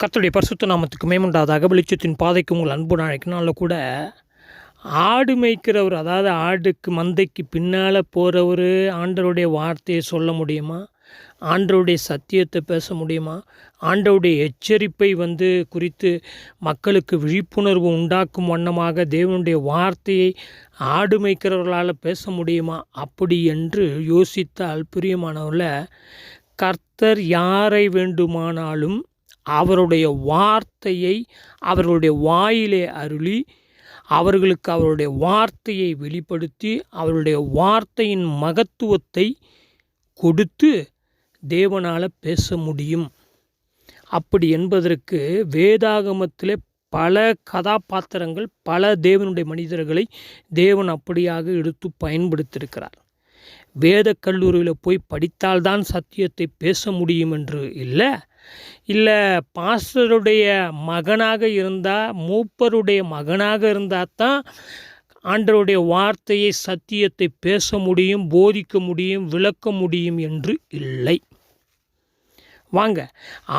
கர்த்தருடைய பரிசுத்த நாமத்துக்கு மேம்புண்டாதாக வெளிச்சத்தின் பாதைக்கு உங்கள் அன்பு நாளைக்குனால கூட ஆடு மேய்க்கிறவர் அதாவது ஆடுக்கு மந்தைக்கு பின்னால் போகிறவர் ஆண்டவருடைய வார்த்தையை சொல்ல முடியுமா? ஆண்டவருடைய சத்தியத்தை பேச முடியுமா? ஆண்டருடைய எச்சரிப்பை வந்து குறித்து மக்களுக்கு விழிப்புணர்வு உண்டாக்கும் வண்ணமாக தேவனுடைய வார்த்தையை ஆடு மேய்க்கிறவர்களால் பேச முடியுமா? அப்படி என்று யோசித்தால் பிரியமானவர்கள கர்த்தர் யாரை வேண்டுமானாலும் அவருடைய வார்த்தையை அவர்களுடைய வாயிலே அருளி அவர்களுக்கு அவருடைய வார்த்தையை வெளிப்படுத்தி அவருடைய வார்த்தையின் மகத்துவத்தை கொடுத்து தேவனால் பேச முடியும். அப்படி என்பதற்கு வேதாகமத்திலே பல கதாபாத்திரங்கள் பல தேவனுடைய மனிதர்களை தேவன் அப்படியாக எடுத்து பயன்படுத்தியிருக்கிறார். வேத கல்லூரியில் போய் படித்தால்தான் சத்தியத்தை பேச முடியும் என்று இல்லை இல்லை பாஸ்டருடைய மகனாக இருந்தால் மூப்பருடைய மகனாக இருந்தால் தான் ஆண்டருடைய வார்த்தையை சத்தியத்தை பேச முடியும் போதிக்க முடியும் விளக்க முடியும் என்று இல்லை. வாங்க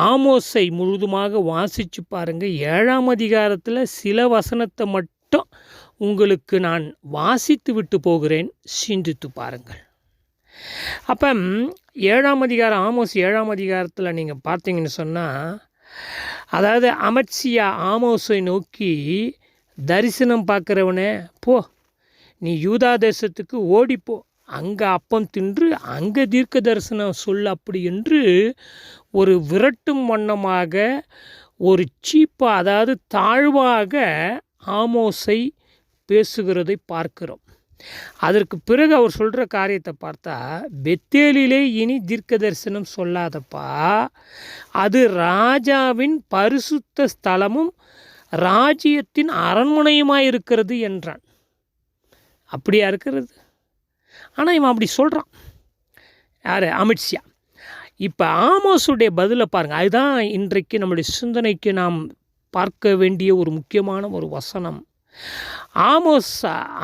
ஆமோஸை முழுதுமாக வாசித்து பாருங்கள் ஏழாம் அதிகாரத்தில் சில வசனத்தை மட்டும் உங்களுக்கு நான் வாசித்து விட்டு போகிறேன். சிந்தித்து பாருங்கள். அப்போ ஏழாம் அதிகாரம் ஆமோஸ் ஏழாம் அதிகாரத்தில் நீங்கள் பார்த்தீங்கன்னு சொன்னால் அதாவது அமர்ச்சியா ஆமோஸை நோக்கி தரிசனம் பார்க்குறவனே போ நீ யூதா தேசத்துக்கு ஓடிப்போ அங்கே அப்பம் தின்று அங்கே தீர்க்க தரிசனம் சொல் அப்படி என்று ஒரு விரட்டும் வண்ணமாக ஒரு சீப்பாக அதாவது தாழ்வாக ஆமோஸை பேசுகிறதை பார்க்கிறோம். அதற்கு பிறகு அவர் சொல்கிற காரியத்தை பார்த்தா பெத்தேலிலே இனி தீர்க்க தரிசனம் சொல்லாதப்பா. அது ராஜாவின் பரிசுத்த ஸ்தலமும் ராஜ்யத்தின் அரண்மனையுமாக இருக்கிறது என்றான். அப்படியா இருக்கிறது? ஆனால் இவன் அப்படி சொல்கிறான் யார்? அமித்ஷா. இப்போ ஆமோஸுடைய பதிலை பாருங்கள் அதுதான் இன்றைக்கு நம்முடைய சிந்தனைக்கு நாம் பார்க்க வேண்டிய ஒரு முக்கியமான ஒரு வசனம். ஆமோஸ்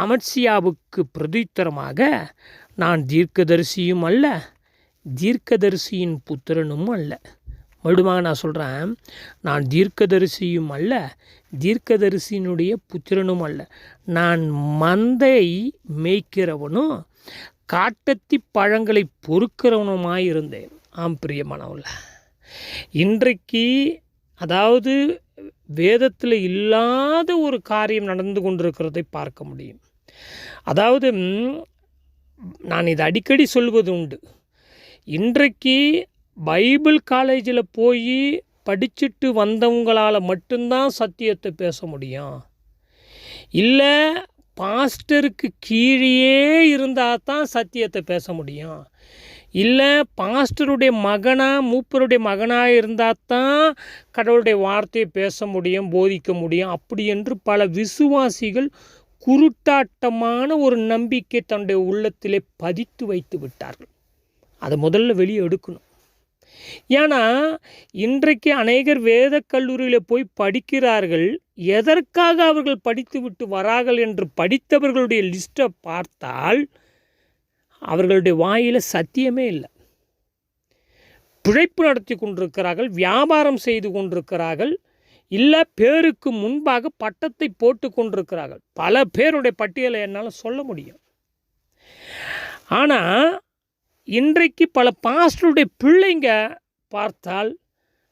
அமர்சியாவுக்கு பிரதித்தரமாக நான் தீர்க்கதரிசியும் அல்ல தீர்க்கதரிசியின் புத்திரனும் அல்ல. மறுபடியும் நான் சொல்கிறேன் நான் தீர்க்கதரிசியும் அல்ல தீர்க்கதரிசியினுடைய புத்திரனும் அல்ல. நான் மந்தை மேய்க்கிறவனும் காட்டத்தி பழங்களை பொறுக்கிறவனுமாய் இருந்தேன். ஆம் பிரியமானவல்ல இன்றைக்கு அதாவது வேதத்தில் இல்லாத ஒரு காரியம் நடந்து கொண்டிருக்கிறதை பார்க்க முடியும். அதாவது நான் இதை அடிக்கடி சொல்வது உண்டு. இன்றைக்கு பைபிள் காலேஜில் போய் படிச்சுட்டு வந்தவங்களால் மட்டும்தான் சத்தியத்தை பேச முடியும். இல்லை பாஸ்டருக்கு கீழே இருந்தால் தான் சத்தியத்தை பேச முடியும். இல்லை பாஸ்டருடைய மகனாக மூப்பருடைய மகனாக இருந்தால் தான் கடவுளுடைய வார்த்தையை பேச முடியும் போதிக்க முடியும். அப்படி என்று பல விசுவாசிகள் குருட்டாட்டமான ஒரு நம்பிக்கை தன்னுடைய உள்ளத்திலே பதித்து வைத்து விட்டார்கள். அதை முதல்ல வெளியே எடுக்கணும். ஏன்னா இன்றைக்கு அநேகர் வேத கல்லூரியில் போய் படிக்கிறார்கள். எதற்காக அவர்கள் படித்துவிட்டு வரார்கள் என்று படித்தவர்களுடைய லிஸ்ட்டை பார்த்தால் அவர்களுடைய வாயில் சத்தியமே இல்லை. பிழைப்பு நடத்தி கொண்டிருக்கிறார்கள் வியாபாரம் செய்து கொண்டிருக்கிறார்கள் இல்லை பேருக்கு முன்பாக பட்டத்தை போட்டு கொண்டிருக்கிறார்கள். பல பேருடைய பட்டியலை என்னால் சொல்ல முடியும். ஆனால் இன்றைக்கு பல பாஸ்டருடைய பிள்ளைங்க பார்த்தால்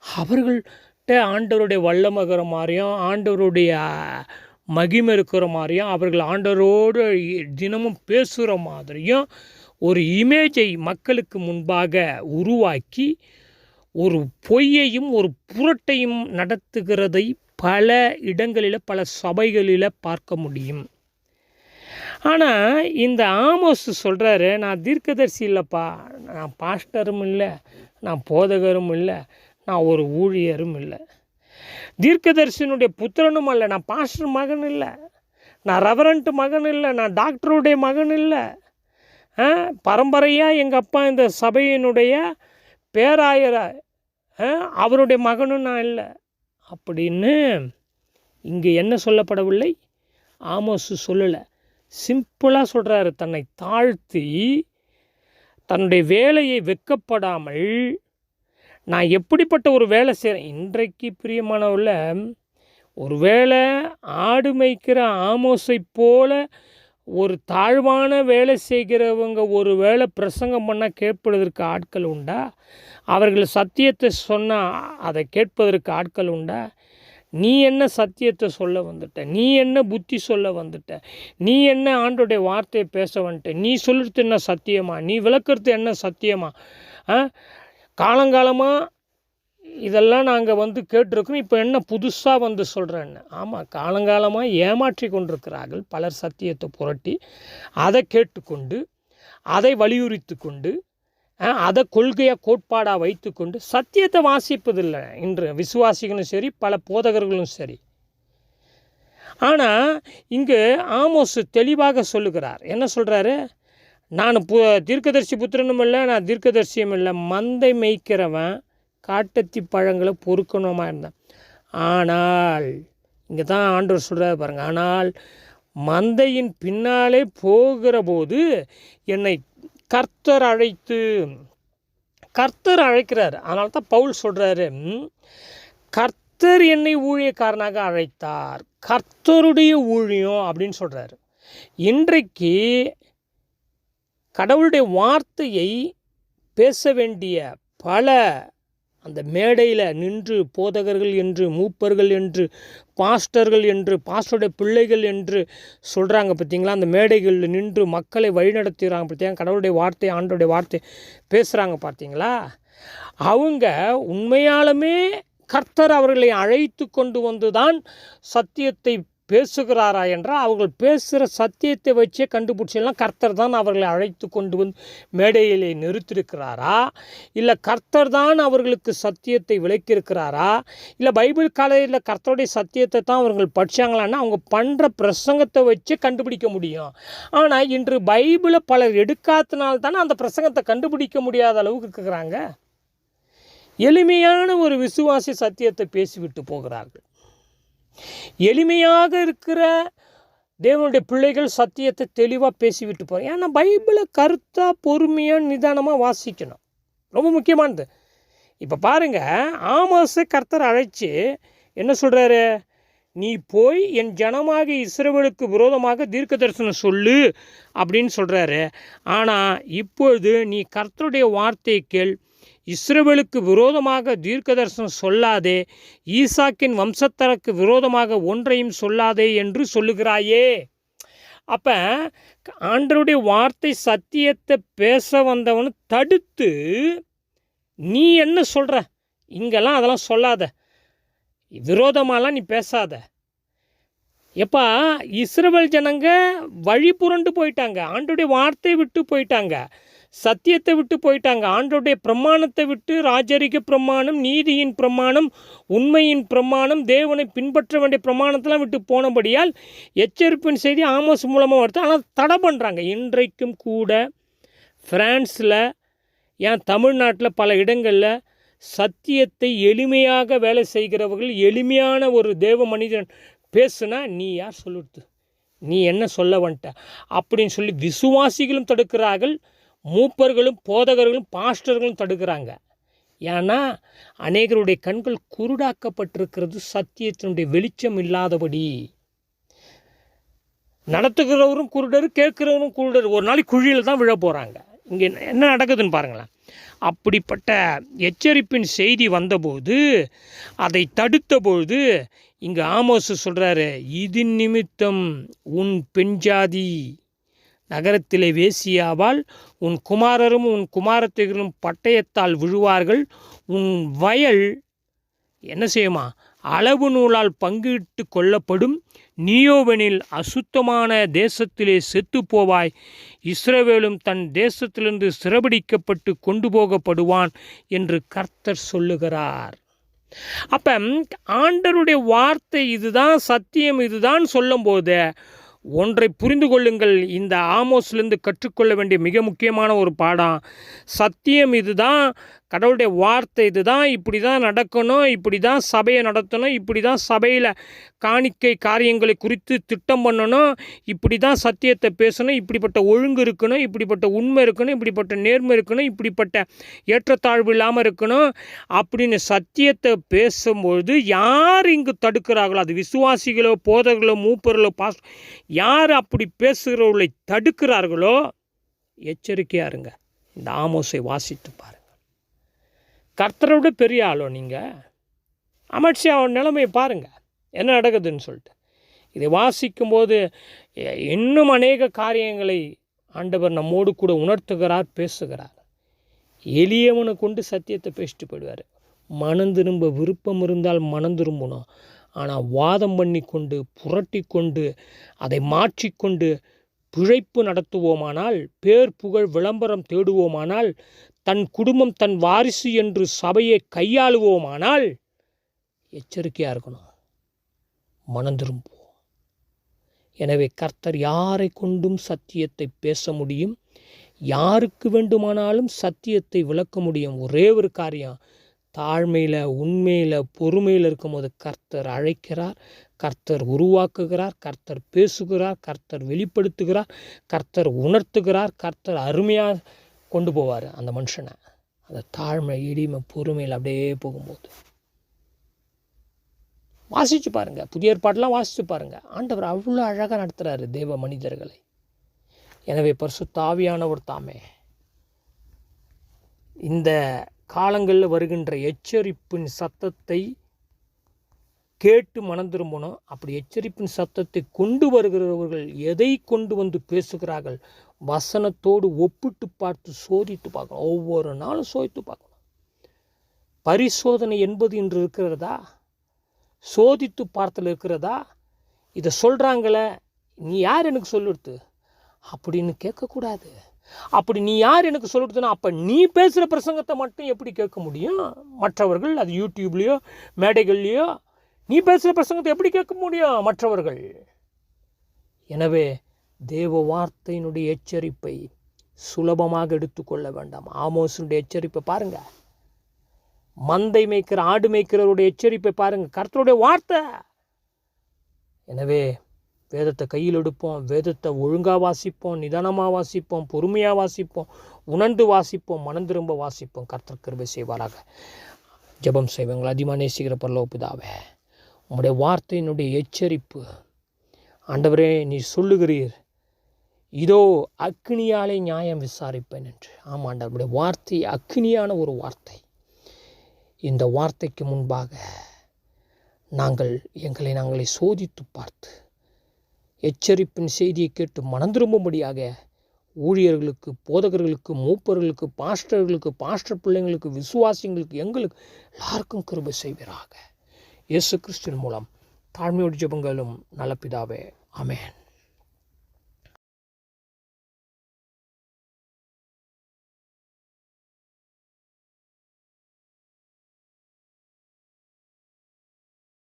அவர்கள்ட்ட ஆண்டவருடைய வல்லமகர மாதிரியும் ஆண்டவருடைய மகிமை இருக்கிற மாதிரியும் அவர்கள் ஆண்டரோடு தினமும் பேசுகிற மாதிரியும் ஒரு இமேஜை மக்களுக்கு முன்பாக உருவாக்கி ஒரு பொய்யையும் ஒரு புரட்டையும் நடத்துகிறதை பல இடங்களில் பல சபைகளில் பார்க்க முடியும். ஆனால் இந்த ஆமோஸ் சொல்கிறாரு நான் தீர்க்கதரிசி இல்லைப்பா நான் பாஸ்டரும் இல்லை நான் போதகரும் இல்லை நான் ஒரு ஊழியரும் இல்லை. தீர்க்கதரிசனுடைய புத்திரனும் அல்ல நான் பாஸ்டர் மகன் இல்லை நான் ரெவரண்ட் மகன் இல்லை நான் டாக்டருடைய மகன் இல்லை. பரம்பரையாக எங்கள் அப்பா இந்த சபையினுடைய பேராயர அவருடைய மகனும் நான் இல்லை. அப்படின்னு இங்கே என்ன சொல்லப்படவில்லை? ஆமோசு சொல்லலை. சிம்பிளாக சொல்கிறாரு தன்னை தாழ்த்தி தன்னுடைய வேலையை வெக்கப்படாமல் நான் எப்படிப்பட்ட ஒரு வேலை செய்கிறேன் இன்றைக்கு பிரியமானவரில் ஒரு வேலை ஆடு மேய்க்கிற ஆமோசை போல ஒரு தாழ்வான வேலை செய்கிறவங்க ஒரு வேளை பிரசங்கம் பண்ணால் கேட்பதற்கு ஆட்கள் உண்டா? அவர்கள் சத்தியத்தை சொன்னால் அதை கேட்பதற்கு ஆட்கள் உண்டா? நீ என்ன சத்தியத்தை சொல்ல வந்துட்ட? நீ என்ன புத்தி சொல்ல வந்துட்ட? நீ என்ன ஆண்டோடைய வார்த்தையை பேச வந்துட்ட? நீ சொல்கிறது என்ன சத்தியமா? நீ விளக்குறது என்ன சத்தியமா? ஆ? காலங்காலமாக இதெல்லாம் நாங்கள் வந்து கேட்டிருக்கோம் இப்போ என்ன புதுசாக வந்து சொல்கிறேன்னு ஆமாம் காலங்காலமாக ஏமாற்றி கொண்டிருக்கிறார்கள். பலர் சத்தியத்தை புரட்டி அதை கேட்டுக்கொண்டு அதை வலியுறுத்தி கொண்டு அதை கொள்கையாக கோட்பாடாக வைத்துக்கொண்டு சத்தியத்தை வாசிப்பதில்லை. இன்று விசுவாசிகளும் சரி பல போதகர்களும் சரி. ஆனால் இங்கு ஆமோஸ் தெளிவாக சொல்லுகிறார். என்ன சொல்கிறாரு நான் பு தீர்க்கதரிசி புத்திரனும் இல்லை நான் தீர்க்கதரிசியும் இல்லை. மந்தை மேய்க்கிறவன் காட்டத்தி பழங்களை பொறுக்கணுமா இருந்தேன். ஆனால் இங்கே தான் ஆண்டவர் சொல்கிறார் பாருங்க. ஆனால் மந்தையின் பின்னாலே போகிற போது என்னை கர்த்தர் அழைத்து கர்த்தர் அழைக்கிறார். அதனால தான் பவுல் சொல்கிறாரு கர்த்தர் என்னை ஊழியக்காரனாக அழைத்தார். கர்த்தருடைய ஊழியம் அப்படின்னு சொல்கிறாரு இன்றைக்கு கடவுளுடைய வார்த்தையை பேச வேண்டிய பல அந்த மேடையில் நின்று போதகர்கள் என்று மூப்பர்கள் என்று பாஸ்டர்கள் என்று பாஸ்டருடைய பிள்ளைகள் என்று சொல்கிறாங்க பார்த்தீங்களா அந்த மேடைகளில் நின்று மக்களை வழிநடத்துகிறாங்க பார்த்தீங்களா கடவுளுடைய வார்த்தை ஆண்டோடைய வார்த்தை பேசுகிறாங்க பார்த்தீங்களா அவங்க உண்மையாலுமே கர்த்தர் அவர்களை அழைத்து கொண்டு வந்து தான் சத்தியத்தை பேசுகிறாரா என்றால் அவர்கள் பேசுகிற சத்தியத்தை வச்சே கண்டுபிடிச்சிடலாம். கர்த்தர் தான் அவர்களை அழைத்து கொண்டு வந்து மேடையிலே நிறுத்திருக்கிறாரா இல்லை கர்த்தர் தான் அவர்களுக்கு சத்தியத்தை விளக்கியிருக்கிறாரா? இல்லை பைபிள் காலையில் கர்த்தருடைய சத்தியத்தை தான் அவர்கள் படித்தாங்களான்னா அவங்க பண்ணுற பிரசங்கத்தை வச்சு கண்டுபிடிக்க முடியும். ஆனால் இன்று பைபிளை பலர் எடுக்காதனால தானே அந்த பிரசங்கத்தை கண்டுபிடிக்க முடியாத அளவுக்கு இருக்கிறாங்க. எளிமையான ஒரு விசுவாசி சத்தியத்தை பேசிவிட்டு போகிறார்கள். எளிமையாக இருக்கிற தேவனுடைய பிள்ளைகள் சத்தியத்தை தெளிவாக பேசிவிட்டு போகிறோம் ஏன்னா பைபிளை கருத்தாக பொறுமையாக நிதானமாக வாசிக்கணும். ரொம்ப முக்கியமானது. இப்போ பாருங்கள் ஆமாசை கர்த்தர் அழைச்சி என்ன சொல்கிறாரு நீ போய் என் ஜனமாக இஸ்ரவேலுக்கு விரோதமாக தீர்க்க தரிசனம் சொல்லு அப்படின்னு சொல்கிறாரு ஆனால் இப்பொழுது நீ கர்த்தருடைய வார்த்தைகள் கேள். இஸ்ரேவேலுக்கு விரோதமாக தீர்க்கதர்சனம் சொல்லாதே ஈசாக்கின் வம்சத்தருக்கு விரோதமாக ஒன்றையும் சொல்லாதே என்று சொல்லுகிறாயே. அப்போ ஆண்டருடைய வார்த்தை சத்தியத்தை பேச வந்தவனு தடுத்து நீ என்ன சொல்கிற இங்கெல்லாம் அதெல்லாம் சொல்லாத. விரோதமாலாம் நீ பேசாத. எப்பா இஸ்ரவேல் ஜனங்க வழி புரண்டு போயிட்டாங்க. ஆண்டுடைய வார்த்தையை விட்டு போயிட்டாங்க. சத்தியத்தை விட்டு போயிட்டாங்க. ஆண்டோடைய பிரமாணத்தை விட்டு ராஜரிக பிரமாணம் நீதியின் பிரமாணம் உண்மையின் பிரமாணம் தேவனை பின்பற்ற வேண்டிய பிரமாணத்தெல்லாம் விட்டு போனபடியால் எச்சரிப்பின் செய்தி ஆமோஸ் மூலமாக வருது. ஆனால் தடை பண்ணுறாங்க இன்றைக்கும் கூட ஃப்ரான்ஸில் ஏன் தமிழ்நாட்டில் பல இடங்களில் சத்தியத்தை எளிமையாக வேலை செய்கிறவர்கள் எளிமையான ஒரு தேவ மனிதன் பேசுனா நீ யார்? சொல்லுறது நீ என்ன சொல்ல வந்துட்ட? அப்படின்னு சொல்லி விசுவாசிகளும் தடுக்கிறார்கள். மூப்பர்களும் போதகர்களும் பாஸ்டர்களும் தடுக்கிறாங்க. ஏன்னா அநேகருடைய கண்கள் குருடாக்கப்பட்டிருக்கிறது சத்தியத்தினுடைய வெளிச்சம் இல்லாதபடி. நடத்துகிறவரும் குருடர் கேட்கிறவரும் குருடர் ஒரு நாளைக்கு குழியில் தான் விழ போகிறாங்க இங்கே என்ன நடக்குதுன்னு பாருங்களேன். அப்படிப்பட்ட எச்சரிப்பின் செய்தி வந்தபோது அதை தடுத்தபோது இங்கே ஆமோசு சொல்கிறாரு இது நிமித்தம் உன் பெண்ஜாதி நகரத்திலே வேசியாவால் உன் குமாரரும் உன் குமாரத்தைகளும் பட்டயத்தால் விழுவார்கள். உன் வயல் என்ன செய்யுமா? அளவு நூலால் பங்கிட்டு கொள்ளப்படும். நீயோவெனில் அசுத்தமான தேசத்திலே செத்து போவாய் இஸ்ரவேலும் தன் தேசத்திலிருந்து சிறபிடிக்கப்பட்டு கொண்டு போகப்படுவான் என்று கர்த்தர் சொல்லுகிறார். அப்போ ஆண்டருடைய வார்த்தை இதுதான் சத்தியம் இதுதான் சொல்லும்போது ஒன்றை புரிந்து கொள்ளுங்கள். இந்த ஆமோஸ்லேருந்து கற்றுக்கொள்ள வேண்டிய மிக முக்கியமான ஒரு பாடம். சத்தியம் இதுதான். கடவுளுடைய வார்த்தை இதுதான் இப்படி தான் நடக்கணும் இப்படி தான் சபையை நடத்தணும் இப்படி தான் சபையில் காணிக்கை காரியங்களை குறித்து திட்டம் பண்ணணும் இப்படி தான் சத்தியத்தை பேசணும் இப்படிப்பட்ட ஒழுங்கு இருக்கணும் இப்படிப்பட்ட உண்மை இருக்கணும் இப்படிப்பட்ட நேர்மை இருக்கணும் இப்படிப்பட்ட ஏற்றத்தாழ்வு இல்லாமல் இருக்கணும் அப்படின்னு சத்தியத்தை பேசும்பொழுது யார் இங்கு தடுக்கிறார்களோ அது விசுவாசிகளோ போதர்களோ மூப்பர்களோ பாஸ் யார் அப்படி பேசுகிறவர்களை தடுக்கிறார்களோ எச்சரிக்கையாக இருங்க. இந்த ஆமோசை வாசித்து பாருங்கள் கர்த்தரை விட பெரிய ஆளோ நீங்கள் அமைச்சி அவன் நிலைமையை பாருங்கள் என்ன நடக்குதுன்னு சொல்லிட்டு. இதை வாசிக்கும்போது இன்னும் அநேக காரியங்களை ஆண்டவர் நம்மோடு கூட உணர்த்துகிறார் பேசுகிறார். எளியவனை கொண்டு சத்தியத்தை பேசிட்டு போயிடுவார். மனம் திரும்ப விருப்பம் இருந்தால் மனம் திரும்பணும். ஆனால் வாதம் பண்ணி கொண்டு புரட்டி கொண்டு அதை மாற்றிக்கொண்டு பிழைப்பு நடத்துவோமானால் பேர் புகழ் விளம்பரம் தேடுவோமானால் தன் குடும்பம் தன் வாரிசு என்று சபையை கையாளுவோமானால் எச்சரிக்கையாக இருக்கணும். மனம் திரும்புவோம் எனவே கர்த்தர் யாரை கொண்டும் சத்தியத்தை பேச முடியும்? யாருக்கு வேண்டுமானாலும் சத்தியத்தை விளக்க முடியும். ஒரே ஒரு காரியம். தாழ்மையில் உண்மையில் பொறுமையில் இருக்கும்போது கர்த்தர் அழைக்கிறார் கர்த்தர் உருவாக்குகிறார் கர்த்தர் பேசுகிறார் கர்த்தர் வெளிப்படுத்துகிறார் கர்த்தர் உணர்த்துகிறார் கர்த்தர் அருமையாக கொண்டு போவார் அந்த மனுஷனை. அந்த தாழ்மை இடிமை பொறுமையில் அப்படியே போகும்போது. வாசித்து பாருங்கள் புதிய ஏற்பாடெலாம் வாசிச்சு பாருங்கள் ஆண்டவர் அவ்வளோ அழகாக நடத்துகிறாரு தேவ மனிதர்களை. எனவே பரிசு தாவியானவர் தாமே. இந்த காலங்களில் வருகின்ற எச்சரிப்பின் சத்தத்தை கேட்டு மனம் திரும்பணும். அப்படி எச்சரிப்பின் சத்தத்தை கொண்டு வருகிறவர்கள் எதை கொண்டு வந்து பேசுகிறார்கள்? வசனத்தோடு ஒப்பிட்டு பார்த்து சோதித்து பார்க்கணும். ஒவ்வொரு நாளும் சோதித்து பார்க்கணும். பரிசோதனை என்பது இன்று இருக்கிறதா? சோதித்து பார்த்தல் இருக்கிறதா? இதை சொல்கிறாங்களே நீ யார் எனக்கு சொல்லுறது அப்படின்னு கேட்கக்கூடாது. அப்படி நீ யார் எனக்கு சொல்லுறதுன்னா அப்போ நீ பேசுகிற பிரசங்கத்தை மட்டும் எப்படி கேட்க முடியும்? மற்றவர்கள் அது யூடியூப்லேயோ மேடைகள்லையோ நீ பேசுகிற பிரசங்கத்தை எப்படி கேட்க முடியும் மற்றவர்கள்? எனவே தேவ வார்த்தையினுடைய எச்சரிப்பை சுலபமாக எடுத்துக்கொள்ள வேண்டாம். ஆமோசனுடைய எச்சரிப்பை பாருங்க. மந்தை மேய்க்கிற ஆடு மேய்க்கிறவருடைய எச்சரிப்பை பாருங்க. கர்த்தருடைய வார்த்தை. எனவே வேதத்தை கையில் எடுப்போம் வேதத்தை ஒழுங்காக வாசிப்போம் நிதானமாக வாசிப்போம் பொறுமையாக வாசிப்போம் உணர்ந்து வாசிப்போம் மனம் திரும்ப வாசிப்போம். கர்த்தர் கிருபை செய்வாராக. ஜெபம் செய்வங்கள் அதிகமாக நேசிக்கிற பரலோக உம்முடைய வார்த்தையினுடைய எச்சரிப்பு. ஆண்டவரே நீ சொல்லுகிறீர். இதோ அக்னியாலே நியாயம் விசாரிப்பேன் என்று. ஆமாம் ஆண்டவருடைய வார்த்தை அக்னியான ஒரு வார்த்தை. இந்த வார்த்தைக்கு முன்பாக நாங்கள் எங்களை நாங்களை சோதித்து பார்த்து எச்சரிப்பின் செய்தியை கேட்டு மனந்திரும்பும்படியாக ஊழியர்களுக்கு போதகர்களுக்கு மூப்பர்களுக்கு பாஸ்டர்களுக்கு பாஸ்டர் பிள்ளைங்களுக்கு விசுவாசிங்களுக்கு எங்களுக்கு எல்லாருக்கும் கிருபை செய்வீராக. இயேசு கிறிஸ்துவின் மூலம் தாழ்மையோடு ஜெபங்களும் நலப்பிதாவே. அமேன்